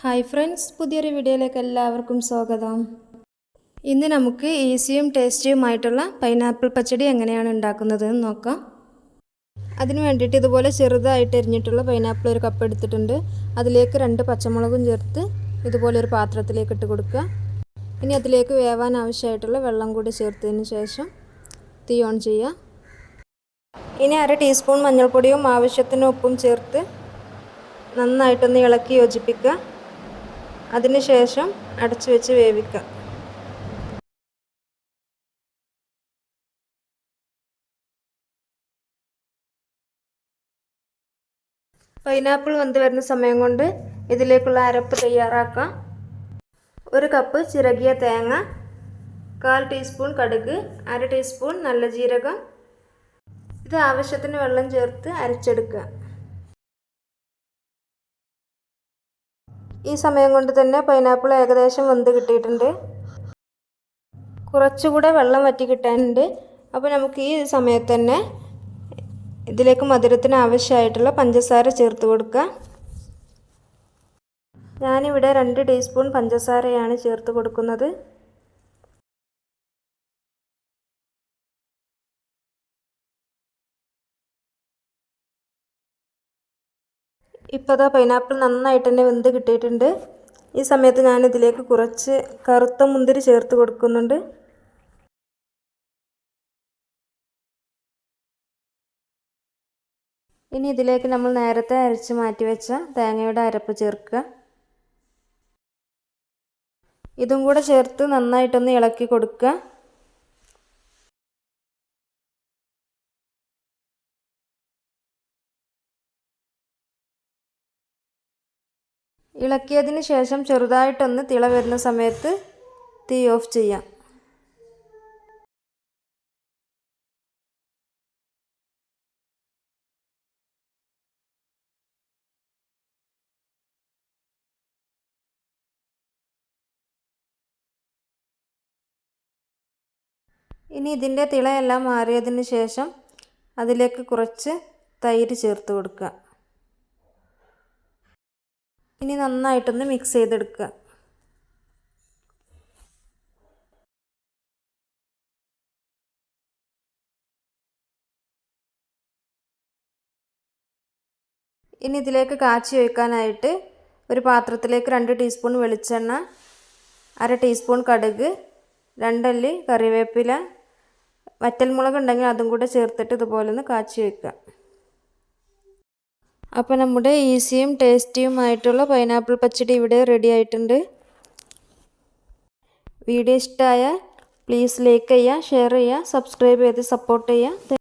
Hi friends പുതിയൊരു വീഡിയോയിലേക്ക് എല്ലാവർക്കും സ്വാഗതം. ഇന്ന് നമുക്ക് ഈസിയും ടേസ്റ്റിയുമായിട്ടുള്ള പൈനാപ്പിൾ പച്ചടി എങ്ങനെയാണ് ഉണ്ടാക്കുന്നത് എന്ന് നോക്കാം. അതിന് വേണ്ടിയിട്ട് ഇതുപോലെ ചെറുതായിട്ട് എരിഞ്ഞിട്ടുള്ള പൈനാപ്പിൾ ഒരു കപ്പ് എടുത്തിട്ടുണ്ട്. അതിലേക്ക് രണ്ട് പച്ചമുളകും ചേർത്ത് ഇതുപോലെ ഒരു പാത്രത്തിലേക്ക് ഇട്ട് കൊടുക്കുക. ഇനി അതിലേക്ക് വേവാൻ ആവശ്യമായിട്ടുള്ള വെള്ളം കൂടി ചേർത്തതിന് ശേഷം തീ ഓൺ ചെയ്യുക. ഇനി അര ടീസ്പൂൺ മഞ്ഞൾപ്പൊടിയും ആവശ്യത്തിന് ഉപ്പും ചേർത്ത് നന്നായിട്ടൊന്ന് ഇളക്കി യോജിപ്പിക്കുക. അതിനുശേഷം അടച്ചു വെച്ച് വേവിക്കാം. പൈനാപ്പിൾ വെന്ത് വരുന്ന സമയം കൊണ്ട് ഇതിലേക്കുള്ള അരപ്പ് തയ്യാറാക്കാം. ഒരു കപ്പ് ചിരകിയ തേങ്ങ കാൽ ടീസ്പൂൺ കടുക് അര ടീസ്പൂൺ നല്ല ജീരകം. ഇത് ആവശ്യത്തിന് വെള്ളം ചേർത്ത് അരച്ചെടുക്കുക. ഈ സമയം കൊണ്ട് തന്നെ പൈനാപ്പിൾ ഏകദേശം വെന്ത് കിട്ടിയിട്ടുണ്ട്. കുറച്ചുകൂടെ വെള്ളം വറ്റി കിട്ടാനുണ്ട്. അപ്പോൾ നമുക്ക് ഈ സമയത്ത് തന്നെ ഇതിലേക്ക് മധുരത്തിന് ആവശ്യമായിട്ടുള്ള പഞ്ചസാര ചേർത്ത് കൊടുക്കുക ഞാനിവിടെ രണ്ട് ടീസ്പൂൺ പഞ്ചസാരയാണ് ചേർത്ത് കൊടുക്കുന്നത്. ഇപ്പോൾ അതാ പൈനാപ്പിൾ നന്നായിട്ട് തന്നെ വെന്ത് കിട്ടിയിട്ടുണ്ട്. ഈ സമയത്ത് ഞാൻ ഇതിലേക്ക് കുറച്ച് കറുത്ത മുന്തിരി ചേർത്ത് കൊടുക്കുന്നുണ്ട്. ഇനി ഇതിലേക്ക് നമ്മൾ നേരത്തെ അരച്ച് മാറ്റി വെച്ച തേങ്ങയുടെ അരപ്പ് ചേർക്കുക. ഇതും കൂടെ ചേർത്ത് നന്നായിട്ടൊന്ന് ഇളക്കി കൊടുക്കുക. ഇളക്കിയതിന് ശേഷം ചെറുതായിട്ടൊന്ന് തിള വരുന്ന സമയത്ത് തീ ഓഫ് ചെയ്യാം. ഇനി ഇതിന്റെ തിളയെല്ലാം മാറിയതിന് ശേഷം അതിലേക്ക് കുറച്ച് തൈര് ചേർത്ത് കൊടുക്കുക. ഇനി നന്നായിട്ടൊന്ന് മിക്സ് ചെയ്തെടുക്കുക. ഇനി ഇതിലേക്ക് കാച്ചി ഒഴിക്കാനായിട്ട് ഒരു പാത്രത്തിലേക്ക് രണ്ട് ടീസ്പൂൺ വെളിച്ചെണ്ണ അര ടീസ്പൂൺ കടുക് രണ്ടല്ലി കറിവേപ്പില വറ്റൽമുളക് ഉണ്ടെങ്കിൽ അതും കൂടെ ചേർത്തിട്ട് ഇതുപോലെ ഒന്ന് കാച്ചി വയ്ക്കുക അപ്പോൾ നമ്മുടെ ഈസിയും ടേസ്റ്റിയുമായിട്ടുള്ള പൈനാപ്പിൾ പച്ചടി ഇവിടെ റെഡി ആയിട്ടുണ്ട്. വീഡിയോ ഇഷ്ടമായ പ്ലീസ് ലൈക്ക് ചെയ്യുക ഷെയർ ചെയ്യുക സബ്സ്ക്രൈബ് ചെയ്ത് സപ്പോർട്ട് ചെയ്യുക.